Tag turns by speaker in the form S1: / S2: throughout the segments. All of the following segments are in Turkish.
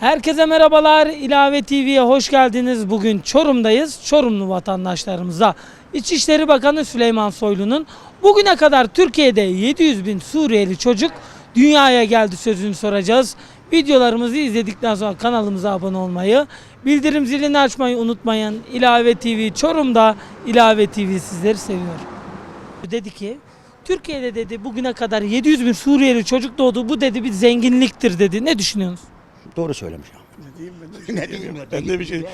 S1: Herkese merhabalar. İlave TV'ye hoş geldiniz. Bugün Çorum'dayız. Çorumlu vatandaşlarımıza İçişleri Bakanı Süleyman Soylu'nun bugüne kadar Türkiye'de 700 bin Suriyeli çocuk dünyaya geldi sözünü soracağız. Videolarımızı izledikten sonra kanalımıza abone olmayı, bildirim zilini açmayı unutmayın. İlave TV Çorum'da İlave TV sizleri seviyor. Dedi ki Türkiye'de dedi bugüne kadar 700 bin Suriyeli çocuk doğdu. Bu dedi bir zenginliktir dedi. Ne düşünüyorsunuz?
S2: Doğru söylemiş.
S3: Ne diyeyim ben de bir şey.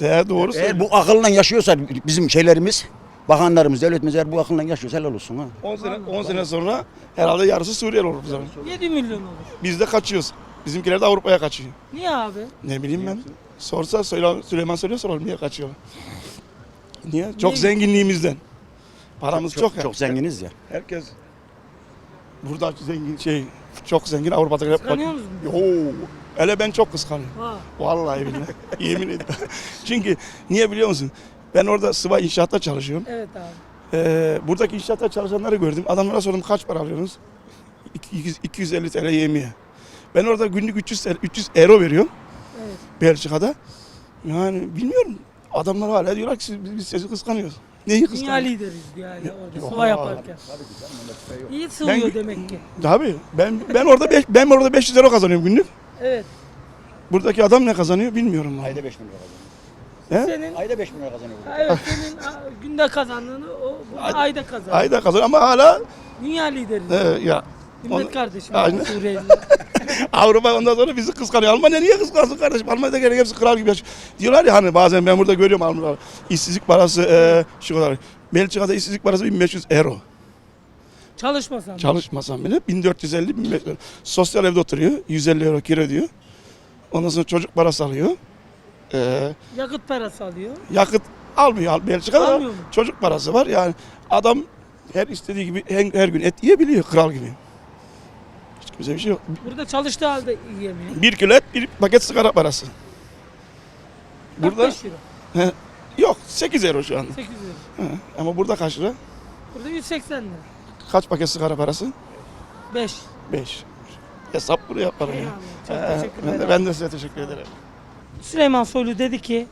S3: Ya doğru
S2: Eğer bu akılla yaşıyorsa bizim şeylerimiz, bakanlarımız, devletimiz eğer bu akılla yaşıyorsa helal olsun ha.
S3: 10 sene 10 sene sonra herhalde yarısı Suriyeli olur bu zaman.
S1: 7 milyon olur.
S3: Biz de kaçıyoruz. Bizimkiler de Avrupa'ya kaçıyor.
S1: Niye abi?
S3: Ne bileyim ben. Sorsa Süleyman, Süleyman söylüyor soralım niye kaçıyorlar. Niye? Çok
S1: Niye?
S3: zenginliğimizden. Paramız çok,
S2: çok,
S3: ya.
S2: çok zenginiz ya.
S3: Herkes burada zengin şey çok zengin Avrupa'da
S1: Kıskanıyor musun?
S3: Yo, hele ben çok kıskanıyorum.
S1: Ha.
S3: Vallahi billahi. Yemin ederim. Çünkü niye biliyor musun? Ben orada sıva inşaatta çalışıyorum.
S1: Evet abi.
S3: Ee, buradaki inşaatta çalışanları gördüm. Adamlara sordum kaç para alıyorsunuz? 200, 250 TL yemeğe. Ben orada günlük 300, TL 300 euro veriyorum
S1: Evet.
S3: Belçika'da. Yani bilmiyorum. Adamlar hala diyorlar ki siz- biz, sizi kıskanıyoruz. Neyi
S1: Dünya
S3: kıskanıyoruz?
S1: lideriz yani orada sıva yaparken. İyi sığıyor
S3: Ben-
S1: demek ki.
S3: Tabii. Ben ben orada beş, ben orada 500 euro kazanıyorum günlük.
S1: Evet.
S3: Buradaki adam ne kazanıyor bilmiyorum.
S2: Ayda 5 milyon
S3: He?
S2: kazanıyor.
S1: Senin
S2: Ayda 5 milyon kazanıyor.
S1: Ha, evet senin a, günde kazandığını o bu
S3: Ay-
S1: ayda kazan.
S3: Ayda kazanıyor ama hala
S1: Dünya lideriz.
S3: e, ya
S1: Ümmet
S3: onu-
S1: kardeşim.
S3: Aynen.
S1: Suriyeli.
S3: Avrupa ondan sonra bizi kıskanıyor. Almanya niye kıskansın kardeşim? Almanya'da gene hepsi kral gibi yaşıyor. Diyorlar ya hani bazen ben burada görüyorum Almanlar. İşsizlik parası e, şu kadar. Belçika'da işsizlik parası 1500 euro.
S1: Çalışmasan. da.
S3: Çalışmasam bile 1450 1500 Sosyal evde oturuyor. 150 euro kira ödüyor. Ondan sonra çocuk parası alıyor. E,
S1: Yakıt parası alıyor.
S3: yakıt almıyor Al- Belçika'da.
S1: Almıyor mu?
S3: Çocuk parası var. Yani adam her istediği gibi her, her gün et yiyebiliyor kral gibi. Hiç kimse bir şey yok.
S1: Burada çalıştığı halde yiyemiyor.
S3: Bir kilo et, bir paket sigara parası. Burada
S1: 45 lira.
S3: yok 8 euro şu anda.
S1: 8 lira.
S3: Hı. Ama burada kaç lira?
S1: Burada 180 lira.
S3: Kaç paket sigara parası?
S1: 5.
S3: 5. Hesap bunu yaparım ya.
S1: Çok
S3: Ee,
S1: teşekkür
S3: ben,
S1: ederim.
S3: de, ben de size teşekkür ederim.
S1: Süleyman Soylu dedi ki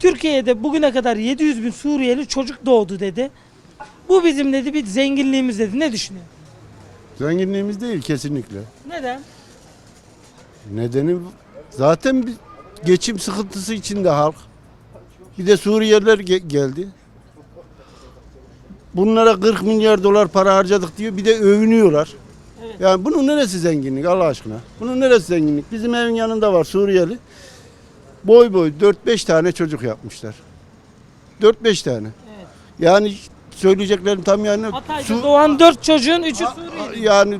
S1: Türkiye'de bugüne kadar 700 bin Suriyeli çocuk doğdu dedi. Bu bizim dedi bir zenginliğimiz dedi. Ne düşünüyor?
S4: Zenginliğimiz değil kesinlikle.
S1: Neden?
S4: Nedeni zaten bir geçim sıkıntısı içinde halk. Bir de Suriyeliler ge- geldi. Bunlara 40 milyar dolar para harcadık diyor. Bir de övünüyorlar.
S1: Evet.
S4: Yani bunun neresi zenginlik Allah aşkına? Bunun neresi zenginlik? Bizim evin yanında var Suriyeli. Boy boy 4-5 tane çocuk yapmışlar. 4-5 tane.
S1: Evet.
S4: Yani söyleyeceklerim tam yani
S1: Hatay'da
S4: Su-
S1: doğan 4 çocuğun 3'ü
S4: A-
S1: Suriyeli.
S4: Yani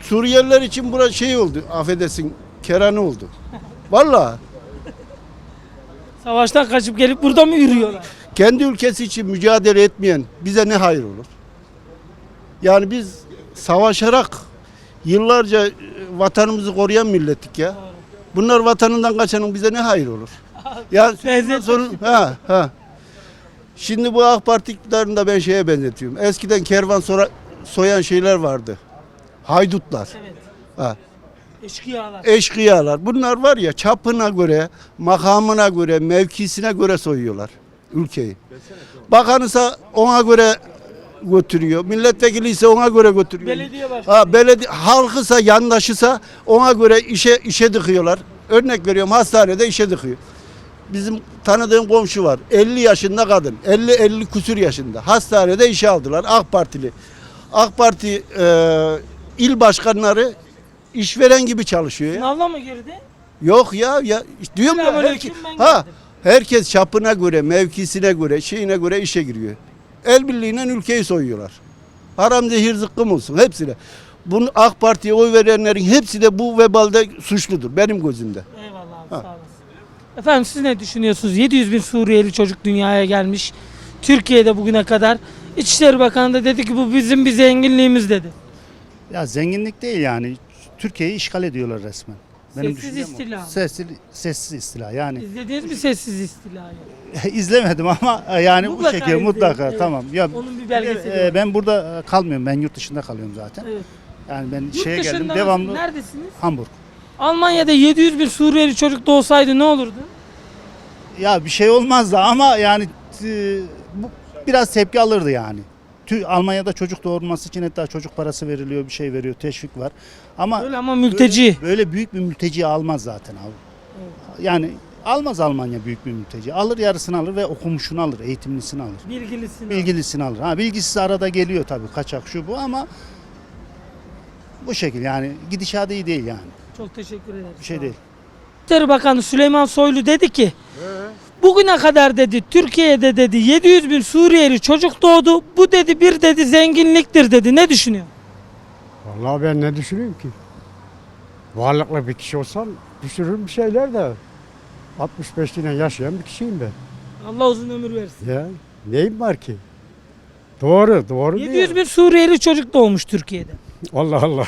S4: Suriyeliler için bura şey oldu. Affedersin kerane oldu. Vallahi
S1: Savaştan kaçıp gelip burada mı yürüyorlar?
S4: Kendi ülkesi için mücadele etmeyen bize ne hayır olur? Yani biz savaşarak yıllarca e, vatanımızı koruyan millettik ya. Bunlar vatanından kaçanın bize ne hayır olur?
S1: Benzet-
S4: sorun ha ha. Şimdi bu AK Parti iktidarını da ben şeye benzetiyorum. Eskiden kervan sora- soyan şeyler vardı. Haydutlar.
S1: Evet.
S4: Ha.
S1: Eşkıyalar.
S4: eşkıyalar. Bunlar var ya çapına göre, makamına göre, mevkisine göre soyuyorlar ülkeyi. Bakanısa ona göre götürüyor. Milletvekili ise ona göre götürüyor.
S1: Belediye başkanı.
S4: Ha, belediye halkısa, yandaşısa ona göre işe işe dıkıyorlar. Örnek veriyorum hastanede işe dıkıyor. Bizim tanıdığım komşu var. 50 yaşında kadın. 50 50 küsür yaşında. Hastanede işe aldılar AK Partili. AK Parti e, il başkanları işveren gibi çalışıyor ya.
S1: Sınavla mı girdi?
S4: Yok ya ya diyorum ya
S1: Selamünaleyküm, ben
S4: ha
S1: geldim.
S4: Herkes çapına göre, mevkisine göre, şeyine göre işe giriyor. El birliğiyle ülkeyi soyuyorlar. Haram zehir zıkkım olsun hepsine. Bunu AK Parti'ye oy verenlerin hepsi de bu vebalde suçludur benim gözümde.
S1: Eyvallah abi
S4: Ha.
S1: sağ olasın. Efendim siz ne düşünüyorsunuz? 700 bin Suriyeli çocuk dünyaya gelmiş. Türkiye'de bugüne kadar. İçişleri Bakanı da dedi ki bu bizim bir zenginliğimiz dedi.
S5: Ya zenginlik değil yani. Türkiye'yi işgal ediyorlar resmen.
S1: Sessiz
S5: düşüncem o.
S1: istila?
S5: Sessiz, sessiz istila yani.
S1: İzlediniz mi sessiz istilayı?
S5: izlemedim ama e, yani
S1: Mutlaka
S5: bu şekilde
S1: izleyin,
S5: mutlaka
S1: evet.
S5: tamam. Ya
S1: Onun bir belgeseli
S5: e,
S1: var.
S5: ben burada e, kalmıyorum. Ben yurt dışında kalıyorum zaten.
S1: Evet.
S5: Yani ben
S1: Yurt
S5: şeye geldim devamlı
S1: Neredesiniz?
S5: Hamburg.
S1: Almanya'da 700 bin Suriyeli çocuk doğsaydı ne olurdu?
S5: Ya bir şey olmazdı ama yani e, bu biraz tepki alırdı yani. Tü- Almanya'da çocuk doğurması için hatta çocuk parası veriliyor, bir şey veriyor, teşvik var. Ama
S1: Öyle ama mülteci.
S5: Böyle, böyle büyük bir mülteci almaz zaten abi. Yani almaz Almanya büyük bir mülteci. Alır yarısını alır ve okumuşunu alır, eğitimlisini alır.
S1: Bilgilisini.
S5: Bilgilisini alır. Ha bilgisiz arada geliyor tabii kaçak şu bu ama bu şekil yani gidişat iyi değil yani.
S1: Çok teşekkür ederim.
S5: Bir şey değil.
S1: İçişleri Bakanı Süleyman Soylu dedi ki bugüne kadar dedi Türkiye'de dedi 700 bin Suriyeli çocuk doğdu. Bu dedi bir dedi zenginliktir dedi. Ne düşünüyor?
S6: Vallahi ben ne düşüneyim ki? Varlıklı bir kişi olsam düşürürüm bir şeyler de. 65 yine yaşayan bir kişiyim ben.
S1: Allah uzun ömür versin.
S6: Ya neyim var ki? Doğru, doğru
S1: 700
S6: diyor.
S1: bin Suriyeli çocuk doğmuş Türkiye'de.
S6: Allah Allah.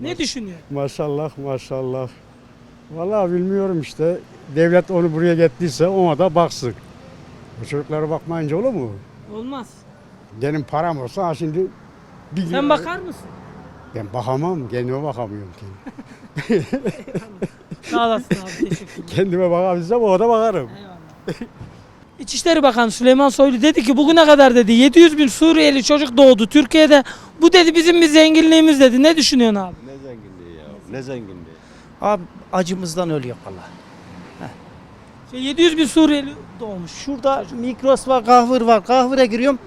S1: Ne düşünüyor?
S6: Maşallah, maşallah. Vallahi bilmiyorum işte. Devlet onu buraya getirdiyse ona da baksın. Bu çocuklara bakmayınca olur mu?
S1: Olmaz.
S6: Benim param olsa ha şimdi bir
S1: Sen
S6: lira-
S1: bakar mısın?
S6: Ben bakamam, kendime bakamıyorum ki.
S1: Sağ olasın abi teşekkürler.
S6: Kendime bakabilsem o da bakarım.
S1: İçişleri Bakanı Süleyman Soylu dedi ki bugüne kadar dedi 700 bin Suriyeli çocuk doğdu Türkiye'de. Bu dedi bizim bir zenginliğimiz dedi. Ne düşünüyorsun abi?
S7: Ne zenginliği ya? Ne zenginliği?
S8: Abi acımızdan ölüyor valla.
S1: Şey, 700 bin Suriyeli doğmuş.
S8: Şurada Migros var, kahvır var. Kahvire giriyorum.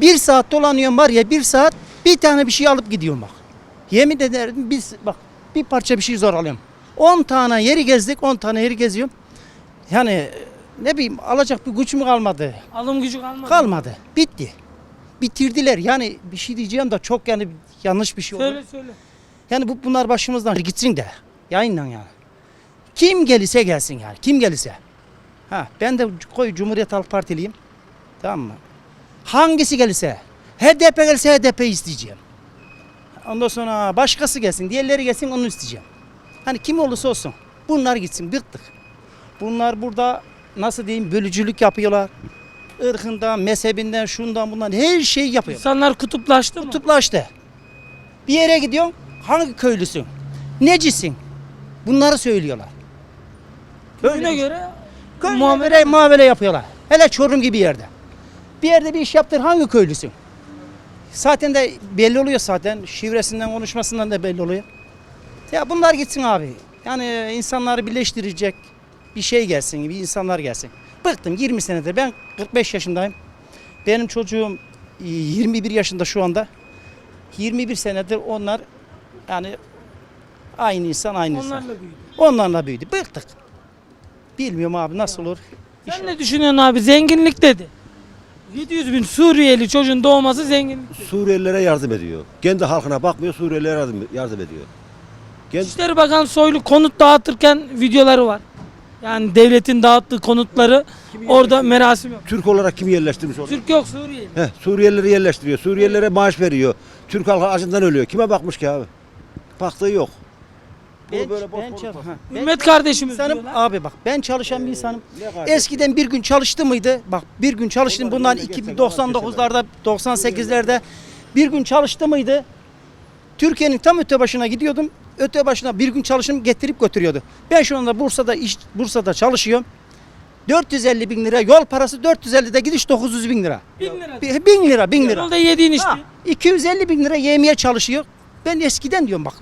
S8: Bir saat dolanıyorum var ya bir saat bir tane bir şey alıp gidiyorum bak. Yemin ederim biz bak bir parça bir şey zor alıyorum. 10 tane yeri gezdik 10 tane yeri geziyorum. Yani ne bileyim alacak bir gücüm kalmadı.
S1: Alım gücü kalmadı.
S8: Kalmadı. Bitti. Bitirdiler. Yani bir şey diyeceğim de çok yani yanlış bir şey oldu.
S1: Söyle söyle.
S8: Yani bu bunlar başımızdan gitsin de. Yayından yani. Kim gelirse gelsin yani. Kim gelirse. Ha ben de koy Cumhuriyet Halk Partiliyim. Tamam mı? Hangisi gelirse. HDP gelse HDP isteyeceğim. Ondan sonra başkası gelsin. Diğerleri gelsin onu isteyeceğim. Hani kim olursa olsun. Bunlar gitsin. Bıktık. Bunlar burada nasıl diyeyim bölücülük yapıyorlar. Irkından, mezhebinden, şundan bundan her şeyi yapıyor.
S1: İnsanlar kutuplaştı mı?
S8: Kutuplaştı. Bir yere gidiyorsun. Hangi köylüsün? Necisin? Bunları söylüyorlar.
S1: Köyüne göre
S8: Muamele,
S1: muamele
S8: yapıyorlar. Hele Çorum gibi yerde. Bir yerde bir iş yaptır hangi köylüsün? Zaten de belli oluyor zaten. Şivresinden konuşmasından da belli oluyor. Ya bunlar gitsin abi. Yani insanları birleştirecek bir şey gelsin, bir insanlar gelsin. Bıktım 20 senedir. Ben 45 yaşındayım. Benim çocuğum e, 21 yaşında şu anda. 21 senedir onlar yani aynı insan aynı insan.
S1: onlarla büyüdü.
S8: Onlarla büyüdü. Bıktık. Bilmiyorum abi nasıl olur.
S1: Sen ne düşünüyorsun abi? Zenginlik dedi. 700 bin Suriyeli çocuğun doğması zenginlik. dedi.
S7: Suriyelilere yardım ediyor. Kendi halkına bakmıyor, Suriyelilere yardım, yardım ediyor. Kendi,
S1: İçişleri Bakanı Soylu konut dağıtırken videoları var. Yani devletin dağıttığı konutları orada merasim yok.
S7: Türk olarak kim yerleştirmiş onu?
S1: Türk yok Suriyeli.
S7: Heh, Suriyelileri yerleştiriyor. Suriyelilere maaş veriyor. Türk halkı acından ölüyor. Kime bakmış ki abi? Baktığı yok. Bu
S8: Ben,
S7: böyle boş
S8: ben,
S7: konuşma.
S8: çal- ha, ben
S1: Ümmet kardeşimiz
S8: insanım.
S1: diyorlar.
S8: Abi bak ben çalışan bir insanım.
S7: Ne kardeşim?
S8: Eskiden bir gün çalıştı mıydı? Bak bir gün çalıştım bundan
S7: yerine geçsen
S8: 2099'larda 98'lerde bir gün çalıştı mıydı? Türkiye'nin tam öte başına gidiyordum. Öte başına bir gün çalışım getirip götürüyordu. Ben şu anda Bursa'da iş Bursa'da çalışıyorum. 450 bin lira yol parası 450 de gidiş 900 bin lira.
S1: 1000 lira.
S8: Bi- Bin lira bin lira.
S1: Yolda yediğin işte.
S8: Ha, 250 bin lira yemeye çalışıyor. Ben eskiden diyorum bak.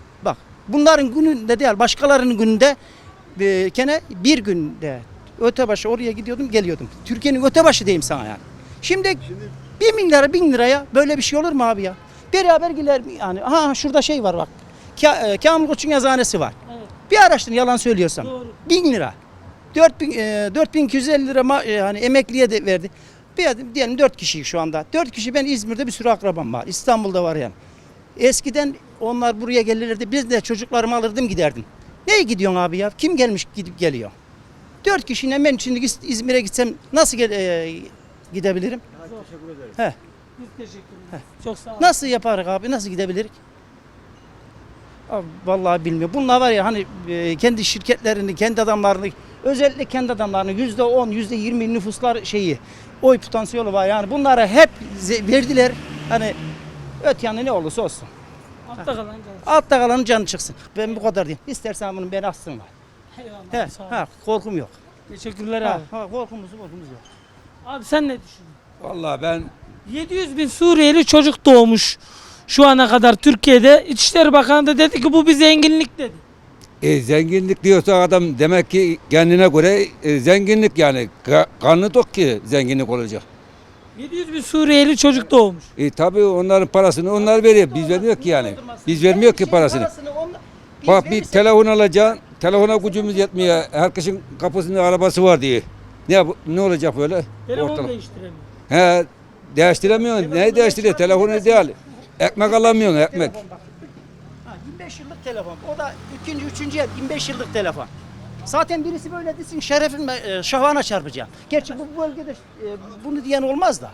S8: Bunların gününde değil başkalarının gününde e, gene bir günde öte başı oraya gidiyordum geliyordum. Türkiye'nin öte başı diyeyim sana yani. Şimdi, bir bin lira bin liraya böyle bir şey olur mu abi ya? Beraber gider yani. Ha şurada şey var bak. Ka, e, Kamil Koç'un yazıhanesi var.
S1: Evet.
S8: Bir araştırın yalan söylüyorsam.
S1: Doğru.
S8: Bin lira. 4000 e, 4250 lira ma, e, hani emekliye de verdi. Bir diyelim 4 kişiyiz şu anda. 4 kişi ben İzmir'de bir sürü akrabam var. İstanbul'da var yani. Eskiden onlar buraya gelirlerdi. Biz de çocuklarımı alırdım giderdim. Neye gidiyorsun abi ya? Kim gelmiş gidip geliyor? 4 kişiyle ben şimdi İz- İzmir'e gitsem nasıl gel- e, gidebilirim? He.
S1: Biz teşekkür ederiz. Çok sağ olun.
S8: Nasıl yaparız abi? Nasıl gidebilirik? Abi vallahi bilmiyorum. Bunlar var ya hani e, kendi şirketlerini, kendi adamlarını, özellikle kendi adamlarını yüzde on, yüzde yirmi nüfuslar şeyi, oy potansiyeli var. Yani bunlara hep verdiler. Hani öt yanı ne olursa olsun.
S1: Altta kalan kalsın.
S8: Altta kalanın canı çıksın. Ben bu kadar diyeyim. İstersen bunu beni assınlar.
S1: Eyvallah.
S8: He,
S1: sağ ol.
S8: ha, korkum yok.
S1: Teşekkürler
S8: Ha,
S1: abi.
S8: ha, korkumuz korkumuz yok.
S1: Abi sen ne düşünüyorsun?
S9: Vallahi ben
S1: 700 bin Suriyeli çocuk doğmuş şu ana kadar Türkiye'de. İçişleri Bakanı da dedi ki bu bir zenginlik dedi.
S9: e, zenginlik diyorsa adam demek ki kendine göre e, zenginlik yani Ka- karnı tok ki zenginlik olacak.
S1: 700 bin Suriyeli çocuk doğmuş.
S9: E tabi onların parasını onlar veriyor. Biz vermiyor ki yani. Biz vermiyor ki parasını. Bak bir telefon alacaksın. Telefona gücümüz yetmiyor. Herkesin kapısında arabası var diye. Ne bu- ne olacak böyle?
S1: Telefon
S9: Ortalık.
S1: değiştiremiyor.
S9: He değiştiremiyorsun. Neyi değiştiriyor? Telefonu değil. Ekmek alamıyorsun ekmek.
S8: Telefon bak. Ha, 25 yıllık telefon. O da ikinci, üçüncü el 25 yıllık telefon. Zaten birisi böyle desin şerefin e, şahvana çarpacağım. Gerçi bu bölgede e, bunu diyen olmaz da.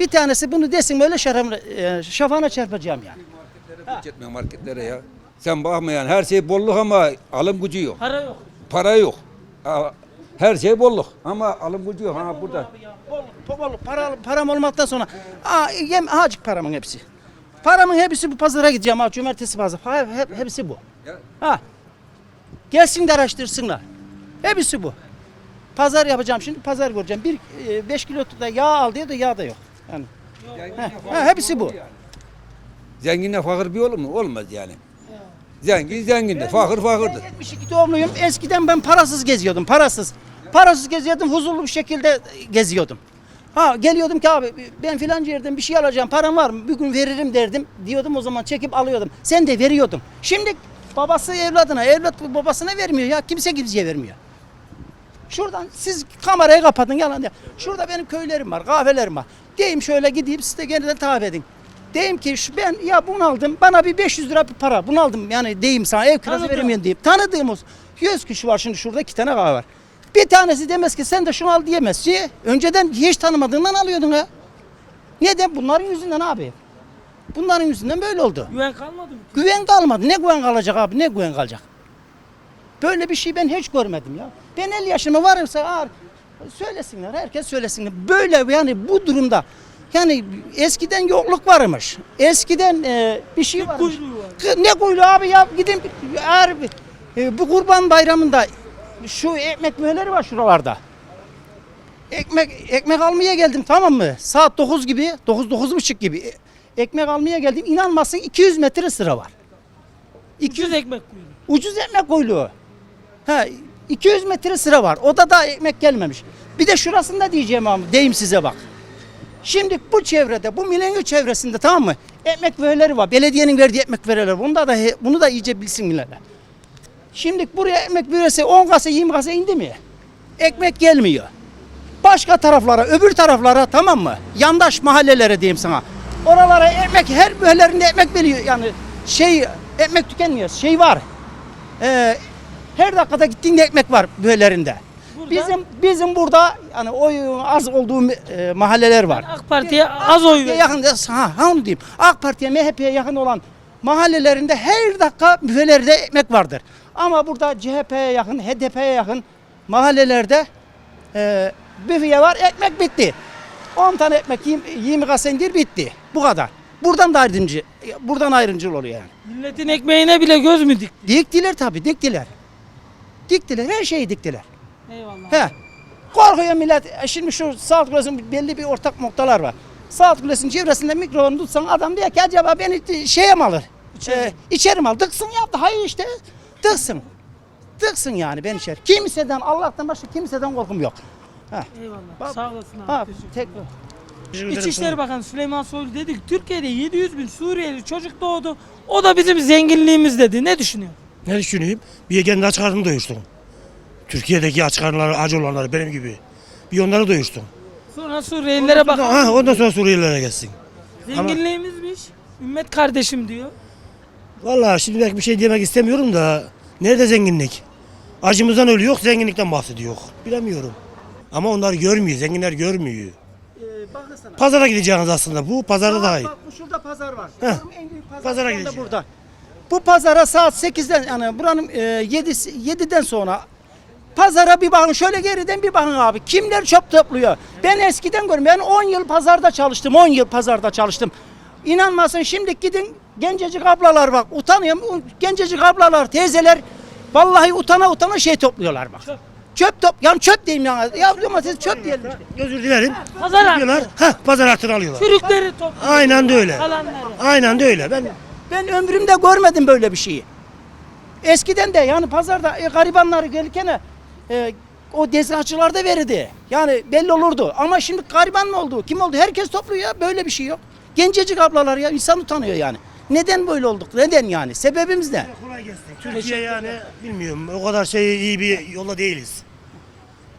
S8: Bir tanesi bunu desin böyle şerefine, şafağına çarpacağım yani.
S9: Hiç etmiyor marketlere ya. Sen bakma yani her şey bolluk ama alım gücü yok.
S1: Para yok.
S9: Para yok. Her şey bolluk ama alım gücü yok. Ha burada.
S8: Bol, bol, para, param olmaktan sonra aa, yem ağacık paramın hepsi. Paramın hepsi bu pazara gideceğim ha cumartesi pazar. Ha, hep, hepsi bu. Ha. Gelsin de araştırsınlar. Hepsi bu. Pazar yapacağım şimdi pazar göreceğim. Bir 5 kilo da yağ al diye de yağ da yok. Yani. Ha, ha, hepsi bu.
S9: Zenginle fakir bir olur mu? Olmaz yani. Zengin zengindir, fakir fakirdir.
S8: Ben 72 doğumluyum. Eskiden ben parasız geziyordum. Parasız. Parasız geziyordum. Huzurlu bir şekilde geziyordum. Ha geliyordum ki abi ben filanca yerden bir şey alacağım. Param var mı? Bir gün veririm derdim. Diyordum o zaman çekip alıyordum. Sen de veriyordun. Şimdi babası evladına, evlat babasına vermiyor ya. Kimse kimseye vermiyor. Şuradan siz kamerayı kapatın yalan diye. Şurada benim köylerim var, kahvelerim var. Diyeyim şöyle gideyim siz de de tabi edin. Diyeyim ki şu ben ya bunu aldım bana bir 500 lira bir para bunu aldım yani diyeyim sana ev kirası veremiyorum diyeyim. Tanıdığım olsun. 100 kişi var şimdi şurada iki tane kahve var. Bir tanesi demez ki sen de şunu al diyemez. Niye? Önceden hiç tanımadığından alıyordun ha. Neden? Bunların yüzünden abi. Bunların yüzünden böyle oldu.
S1: Güven kalmadı mı?
S8: Güven kalmadı. Ne güven kalacak abi? Ne güven kalacak? Böyle bir şey ben hiç görmedim ya. Ben 50 yaşıma varırsa ağır, söylesinler. Herkes söylesinler. Böyle yani bu durumda yani eskiden yokluk varmış. Eskiden e, bir şey varmış.
S1: var.
S8: Ne kuyruğu abi ya gidin eğer e, bu kurban bayramında şu ekmek müheleri var şuralarda. Ekmek ekmek almaya geldim tamam mı? Saat 9 gibi, 9 buçuk gibi. Ekmek almaya geldim. İnanmazsın 200 metre sıra var.
S1: 200 ekmek kuyruğu.
S8: Ucuz ekmek kuyruğu. Ha 200 metre sıra var. O da daha ekmek gelmemiş. Bir de şurasında diyeceğim ama deyim size bak. Şimdi bu çevrede, bu milenyum çevresinde tamam mı? Ekmek verileri var. Belediyenin verdiği ekmek verileri. Bunu da, da bunu da iyice bilsin milletler. Şimdi buraya ekmek verirse 10 kasa 20 kasa indi mi? Ekmek gelmiyor. Başka taraflara, öbür taraflara tamam mı? Yandaş mahallelere diyeyim sana. Oralara ekmek, her mühellerinde ekmek veriyor. Yani şey, ekmek tükenmiyor. Şey var. Ee, her dakikada gittiğinde ekmek var.
S1: Burada-
S8: Bizim bizim burada yani oyun az olduğu e, mahalleler var.
S1: AK Parti'ye az oy ver.
S8: yakın ha, ha onu diyeyim. AK Parti'ye MHP'ye yakın olan mahallelerinde her dakika büfelerde ekmek vardır. Ama burada CHP'ye yakın, HDP'ye yakın mahallelerde e, büfeye var ekmek bitti. 10 tane ekmek 20, 20 kasa indir bitti. Bu kadar. Buradan da ayrımcı, buradan ayrımcıl oluyor yani.
S1: Milletin ekmeğine bile göz mü dik?
S8: Diktiler tabii, diktiler. Diktiler, her şeyi diktiler.
S1: Eyvallah.
S8: He. Korkuyor millet. E Şimdi şu Saat Kulesi'nin belli bir ortak noktalar var. Saat Kulesi'nin çevresinde mikrofonu tutsan adam diyor ki acaba beni şeye mi alır? İçeri, içeri mi alır? Dıksın yaptı. Hayır işte. Dıksın. Dıksın yani ben içeri. Kimseden Allah'tan başka kimseden korkum yok. Ha.
S1: Eyvallah.
S8: Bak-
S1: Sağ olasın abi.
S8: Ha,
S1: Teşekkür
S8: tek
S1: İçişleri Bakanı Süleyman Soylu dedi ki Türkiye'de 700 bin Suriyeli çocuk doğdu. O da bizim zenginliğimiz dedi. Ne düşünüyor?
S10: Ne düşüneyim? Bir kendi aç karnını doyursun. Türkiye'deki aç karnları, acı olanları benim gibi. Bir onları doyursun.
S1: Sonra Suriyelilere bak.
S10: Ha, ondan sonra Suriyelilere gelsin.
S1: Zenginliğimizmiş. Ümmet kardeşim diyor.
S10: Vallahi şimdi belki bir şey demek istemiyorum da nerede zenginlik? Acımızdan ölüyor, zenginlikten bahsediyor. Bilemiyorum. Ama onlar görmüyor, zenginler görmüyor.
S8: Ee, bakın sana.
S10: Pazara gideceğiniz aslında. Bu pazarda daha iyi.
S8: Bak bu şurada pazar var.
S10: Heh.
S8: Yorum en büyük pazar
S10: Pazara
S8: şu anda
S10: gideceğim.
S8: burada. Bu pazara saat 8'den yani buranın e, 7 7'den sonra pazara bir bakın şöyle geriden bir bakın abi. Kimler çöp topluyor? Ben eskiden görüyorum. Ben 10 yıl pazarda çalıştım. 10 yıl pazarda çalıştım. İnanmasın şimdi gidin gencecik ablalar bak utanıyorum. Gencecik ablalar, teyzeler vallahi utana utana şey topluyorlar bak. Çöp, top, yani çöp diyeyim yani. Ya domates çöp diyelim işte.
S10: Özür dilerim.
S1: Pazar artı.
S10: Diyorlar. Ha pazar artırı alıyorlar.
S1: Çürükleri topluyor.
S10: Aynen de öyle.
S1: Kalanları.
S10: Aynen de öyle. Ben
S8: Ben ömrümde görmedim böyle bir şeyi. Eskiden de yani pazarda e, garibanları gelirken e, o tezgahçılar da verirdi. Yani belli olurdu. Ama şimdi gariban mı oldu? Kim oldu? Herkes topluyor ya. Böyle bir şey yok. Gencecik ablalar ya insan utanıyor yani. Neden böyle olduk? Neden yani? Sebebimiz ne?
S10: kolay gelsin. Türkiye yani bilmiyorum o kadar şey iyi bir yolda değiliz.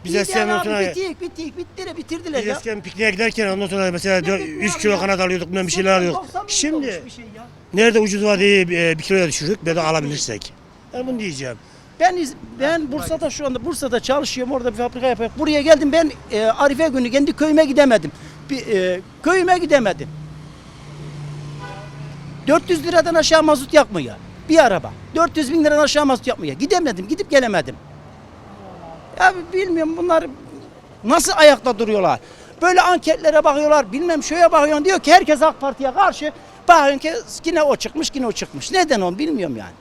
S10: Biz eskiden ondan sonra
S8: bitik bitik bitti bitirdiler
S10: biz
S8: ya.
S10: eskiden pikniğe giderken ondan sonra mesela 3 kilo kanat alıyorduk bilmem bir şeyler alıyorduk.
S8: 90 bin
S10: Şimdi
S8: şey ya.
S10: nerede ucuz var diye e, bir kiloya düşürdük de alabilirsek. Ben bunu diyeceğim.
S8: Ben iz- ben Bursa'da şu anda Bursa'da çalışıyorum orada bir fabrika yapıyorum. Buraya geldim ben e, Arife günü kendi köyüme gidemedim. Bir, e, köyüme gidemedim. 400 liradan aşağı mazot yakmıyor. Bir araba. 400 bin liradan aşağı mazot yakmıyor. Gidemedim, gidip gelemedim. Ya bilmiyorum bunlar nasıl ayakta duruyorlar. Böyle anketlere bakıyorlar, bilmem şöyle bakıyorlar. Diyor ki herkes AK Parti'ye karşı. Bakın ki yine o çıkmış, yine o çıkmış. Neden onu bilmiyorum yani.